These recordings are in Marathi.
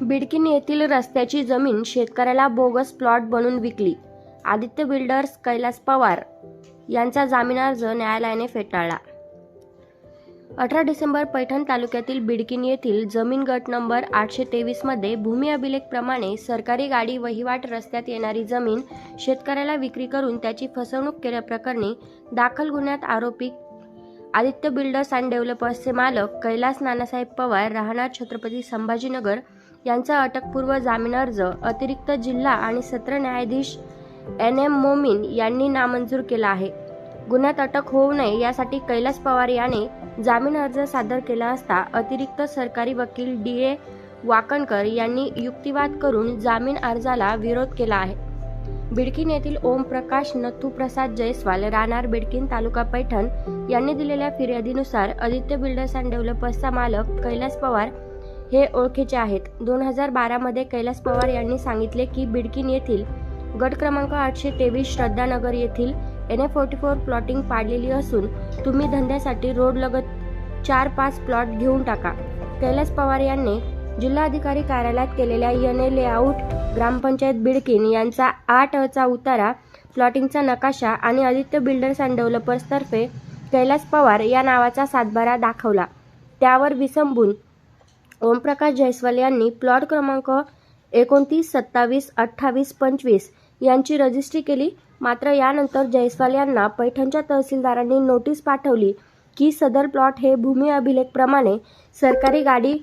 बिडकीन येथील रस्त्याची जमीन शेतकऱ्याला बोगस प्लॉट बनून विकली. आदित्य बिल्डर्स कैलास पवार यांचा जामीन अर्ज न्यायालयाने फेटाळला. अठरा डिसेंबर पैठण तालुक्यातील बिडकीन येथील जमीन गट नंबर आठशे तेवीसमध्ये भूमी अभिलेखप्रमाणे सरकारी गाडी वहिवाट रस्त्यात येणारी जमीन शेतकऱ्याला विक्री करून त्याची फसवणूक केल्याप्रकरणी दाखल गुन्ह्यात आरोपी आदित्य बिल्डर्स अँड डेव्हलपर्सचे मालक कैलास नानासाहेब पवार राहणार छत्रपती संभाजीनगर यांचा अटकपूर्व जामीन अर्ज अतिरिक्त जिल्हा आणि सत्र न्यायाधीश एन एम मोमीन यांनी नामंजूर केला आहे. गुन्ह्यात अटक होऊ नये यासाठी कैलास पवार याने जामीन अर्ज सादर केला असता अतिरिक्त सरकारी वकील डी ए वाकणकर यांनी युक्तिवाद करून जामीन अर्जाला विरोध केला आहे. बिडकीन येथील ओमप्रकाश नथुप्रसाद जयस्वाल राहणार बिडकीन तालुका पैठण यांनी दिलेल्या फिर्यादीनुसार आदित्य बिल्डर्स अँड डेव्हलपर्सचा मालक कैलास पवार हे ओळखीचे आहेत. दोन हजार बारामध्ये कैलास पवार यांनी सांगितले की बिडकीन येथील गट क्रमांक आठशे तेवीस श्रद्धानगर येथील N A forty four plotting पाडलेली असून तुम्ही धंद्यासाठी रोडलगत चार पाच प्लॉट घेऊन टाका. कैलास पवार यांनी जिल्हाधिकारी कार्यालयात केलेल्या N A layout gram panchayat Bidkin यांचा आठ अचा उतारा प्लॉटिंगचा नकाशा आणि आदित्य बिल्डर्स अँड डेव्हलपर्सतर्फे कैलास पवार या नावाचा सातबारा दाखवला. त्यावर विसंबून ओमप्रकाश जयस्वाल यांनी प्लॉट क्रमांक एकोणतीस सत्तावीस अठ्ठावीस पंचवीस यांची रजिस्ट्री केली. मात्र यानंतर जयस्वाल यांना पैठणच्या तहसीलदारांनी नोटीस पाठवली की सदर प्लॉट हे भूमी अभिलेखप्रमाणे सरकारी गाडी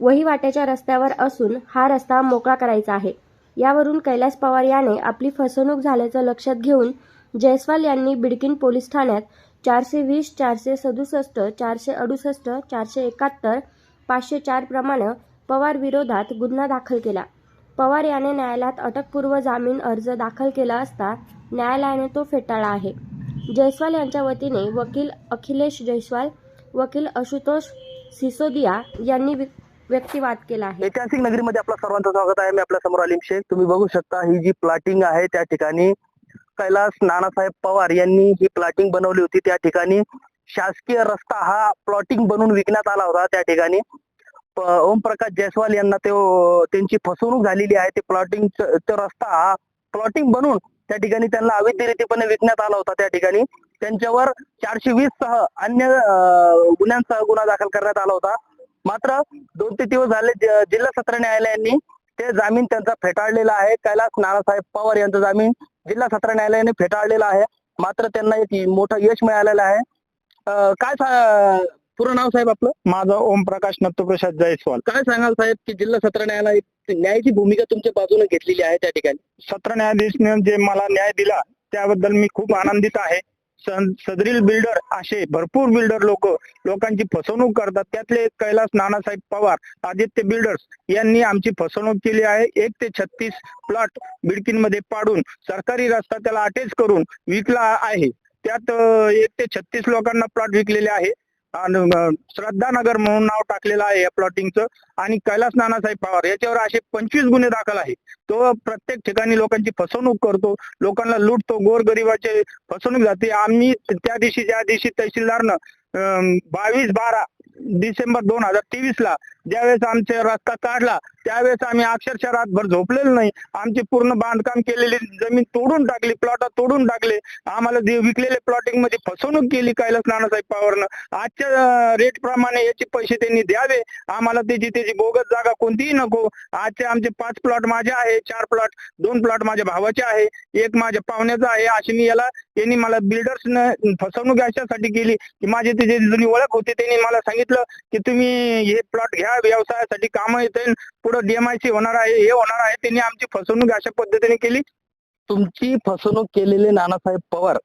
वहिवाट्याच्या रस्त्यावर असून हा रस्ता मोकळा करायचा आहे. यावरून कैलास पवार याने आपली फसवणूक झाल्याचं लक्षात घेऊन जयस्वाल यांनी बिडकीन पोलीस ठाण्यात चारशे वीस चारशे सदुसष्ट चारशे अडुसष्ट चारशे एकाहत्तर पाचशे चार प्रमाणे पवार विरोधात गुन्हा दाखल केला. पवार याने न्यायालयात अटकपूर्व जामीन अर्ज दाखल केला असता न्यायालयाने तो फेटाळला आहे. जयस्वाल यांच्या वतीने वकील अखिलेश जयस्वाल वकील आशुतोष सिसोदिया यांनी व्यक्तिवाद केला आहे. ऐतिहासिक नगरीमध्ये आपलं सर्वांचं स्वागत आहे. मी आपल्यासमोर अलिम शेख. तुम्ही बघू शकता ही जी प्लॉटिंग आहे त्या ठिकाणी कैलास नानासाहेब पवार यांनी ही प्लॉटिंग बनवली होती. त्या ठिकाणी शासकीय रस्ता हा प्लॉटिंग बनवून विकण्यात आला होता त्या ठिकाणी. ओमप्रकाश जयस्वाल यांना ते त्यांची फसवणूक झालेली आहे. ते प्लॉटिंग तो रस्ता हा प्लॉटिंग बनवून त्या ठिकाणी त्यांना अवैधरितीपणे विकण्यात आला होता त्या ठिकाणी. त्यांच्यावर चारशे वीस सह अन्य गुन्ह्यांसह गुन्हा दाखल करण्यात आला होता. मात्र दोन ते दिवस झाले जिल्हा सत्र न्यायालयांनी ते जामीन त्यांचा फेटाळलेला आहे. कैलास नानासाहेब पवार यांचा जामीन जिल्हा सत्र न्यायालयाने फेटाळलेला आहे. मात्र त्यांना एक मोठं यश मिळालेलं आहे. काय सा- पूर्ण नाव साहेब आपलं? माझं ओमप्रकाश नत्तप्रसाद जयस्वाल. काय सांगाल साहेब की जिल्हा सत्र न्यायालय न्यायाची भूमिका तुमच्या बाजूने घेतलेली आहे त्या ठिकाणी? सत्र न्यायाधीशने जे मला न्याय दिला त्याबद्दल मी खूप आनंदित आहे. सन- सदरील बिल्डर असे भरपूर बिल्डर लोक लोकांची फसवणूक करतात. त्यातले एक कैलास नानासाहेब पवार आदित्य बिल्डर्स यांनी आमची फसवणूक केली आहे. एक ते छत्तीस प्लॉट बिडकीन मध्ये पाडून सरकारी रस्ता त्याला अटॅच करून विकला आहे. त्यात एक ते छत्तीस लोकांना प्लॉट विकलेले आहे. आणि श्रद्धानगर म्हणून नाव टाकलेलं आहे या प्लॉटिंगचं आणि कैलास नानासाहेब पवार याच्यावर असे पंचवीस गुन्हे दाखल आहे. तो प्रत्येक ठिकाणी लोकांची फसवणूक करतो. लोकांना लुटतो. गोरगरिबाचे फसवणूक जाते. आम्ही त्या दिवशी ज्या दिवशी तहसीलदारनं बावीस बारा डिसेंबर दोन हजार तेवीस ला ज्यावेळेस आमचे रस्ता काढला त्यावेळेस आम्ही अक्षरशः रातभर झोपलेलो नाही. आमची पूर्ण बांधकाम केलेली जमीन तोडून टाकली प्लॉट तोडून टाकले. आम्हाला जे विकलेले प्लॉटिंगमध्ये फसवणूक केली कैलास नानासाहेब पवारनं. आजच्या रेट प्रमाणे याचे पैसे त्यांनी द्यावे. आम्हाला त्याची त्याची बोगस जागा कोणतीही नको. आजचे आमचे पाच प्लॉट माझे आहे चार प्लॉट दोन प्लॉट माझ्या भावाचे आहे एक माझ्या पाहुण्याचा आहे. अशी मी याला त्यांनी मला बिल्डर्स फसवणूक अशासाठी केली की माझी त्याची जुनी ओळख होती. त्यांनी मला सांगितलं की तुम्ही हे प्लॉट घ्या व्यवसायासाठी कामं येतील पुढे डीएमआयसी होणार आहे हे होणार आहे त्यांनी आमची फसवणूक अशा पद्धतीने केली. तुमची फसवणूक केलेले नानासाहेब पवार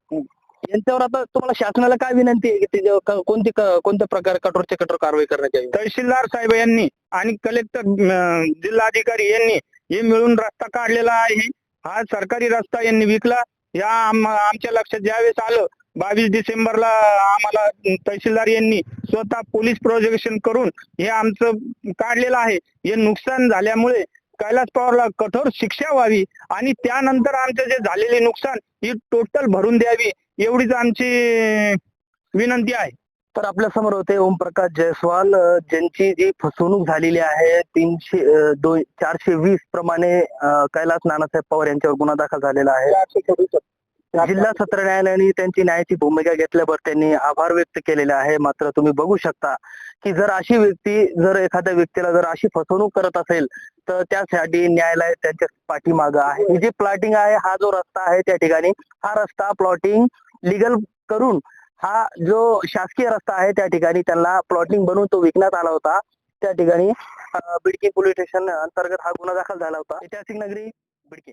यांच्यावर आता तुम्हाला शासनाला काय विनंती आहे की कोणती कोणत्या प्रकारे कठोरच्या कठोर कारवाई करण्यात यावी? तहसीलदार साहेब यांनी आणि कलेक्टर जिल्हाधिकारी यांनी हे मिळून रस्ता काढलेला आहे. हा सरकारी रस्ता यांनी विकला. या आमच्या लक्षात ज्यावेळेस आलं बावीस डिसेंबरला आम्हाला तहसीलदार यांनी स्वतः पोलीस प्रोजेक्शन करून हे आमचं काढलेलं आहे. हे नुकसान झाल्यामुळे कैलास पवारला कठोर शिक्षा व्हावी आणि त्यानंतर आमचं जे झालेले नुकसान ही टोटल भरून द्यावी एवढीच आमची विनंती आहे. तर आपल्यासमोर होते ओमप्रकाश जयस्वाल ज्यांची जी फसवणूक झालेली आहे तीनशे दोन चारशे वीस प्रमाणे कैलास नानासाहेब पवार यांच्यावर गुन्हा दाखल झालेला आहे. जिल्हा सत्र न्यायालयाने त्यांची न्यायाची भूमिका घेतल्यावर त्यांनी आभार व्यक्त केलेले आहे. मात्र तुम्ही बघू शकता की जर अशी व्यक्ती जर एखाद्या व्यक्तीला जर अशी फसवणूक करत असेल तर त्यासाठी न्यायालय त्यांच्या पाठीमागं आहे. ही जी प्लॉटिंग आहे हा जो रस्ता आहे त्या ठिकाणी हा रस्ता प्लॉटिंग लिगल करून हा जो शासकीय रस्ता आहे त्या ठिकाणी त्यांना प्लॉटिंग बनवून तो विकण्यात आला होता. त्या ठिकाणी बिडकी पोलीस स्टेशन अंतर्गत हा गुन्हा दाखल झाला होता. ऐतिहासिक नगरी बिडकी.